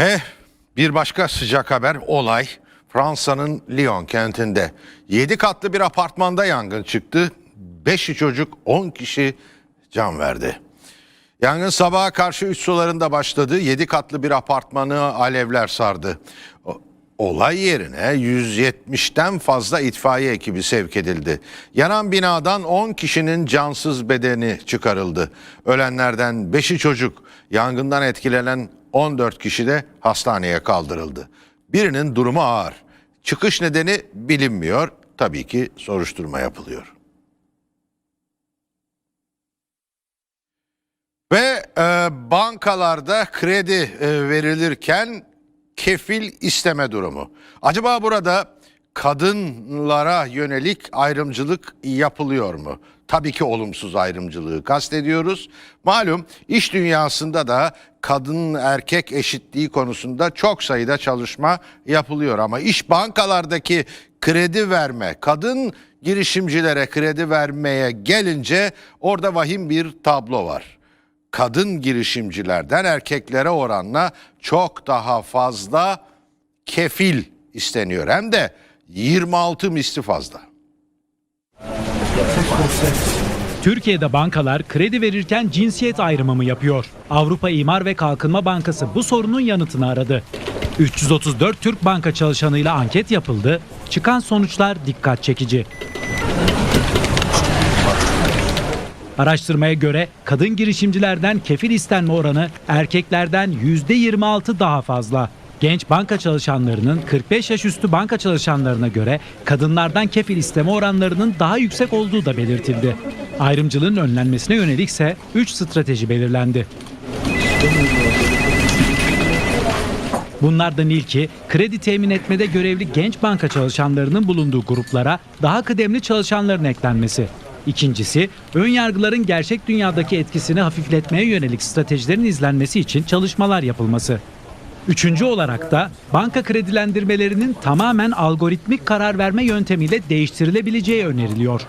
Ve bir başka sıcak haber olay Fransa'nın Lyon kentinde. 7 katlı bir apartmanda yangın çıktı. 5'i çocuk 10 kişi can verdi. Yangın sabaha karşı 3 sularında başladı. 7 katlı bir apartmanı alevler sardı. Olay yerine 170'ten fazla itfaiye ekibi sevk edildi. Yanan binadan 10 kişinin cansız bedeni çıkarıldı. Ölenlerden 5'i çocuk, yangından etkilenen 14 kişi de hastaneye kaldırıldı. Birinin durumu ağır. Çıkış nedeni bilinmiyor. Tabii ki soruşturma yapılıyor. Ve e, bankalarda kredi e, verilirken kefil isteme durumu. Acaba burada kadınlara yönelik ayrımcılık yapılıyor mu? Tabii ki olumsuz ayrımcılığı kastediyoruz. Malum iş dünyasında da kadın erkek eşitliği konusunda çok sayıda çalışma yapılıyor ama iş bankalardaki kredi verme, kadın girişimcilere kredi vermeye gelince orada vahim bir tablo var kadın girişimcilerden erkeklere oranla çok daha fazla kefil isteniyor. Hem de 26 misli fazla. Türkiye'de bankalar kredi verirken cinsiyet ayrımı mı yapıyor? Avrupa İmar ve Kalkınma Bankası bu sorunun yanıtını aradı. 334 Türk banka çalışanıyla anket yapıldı. Çıkan sonuçlar dikkat çekici. Araştırmaya göre kadın girişimcilerden kefil istenme oranı erkeklerden %26 daha fazla. Genç banka çalışanlarının 45 yaş üstü banka çalışanlarına göre kadınlardan kefil isteme oranlarının daha yüksek olduğu da belirtildi. Ayrımcılığın önlenmesine yönelikse 3 strateji belirlendi. Bunlardan ilki kredi temin etmede görevli genç banka çalışanlarının bulunduğu gruplara daha kıdemli çalışanların eklenmesi. İkincisi, ön yargıların gerçek dünyadaki etkisini hafifletmeye yönelik stratejilerin izlenmesi için çalışmalar yapılması. Üçüncü olarak da banka kredilendirmelerinin tamamen algoritmik karar verme yöntemiyle değiştirilebileceği öneriliyor.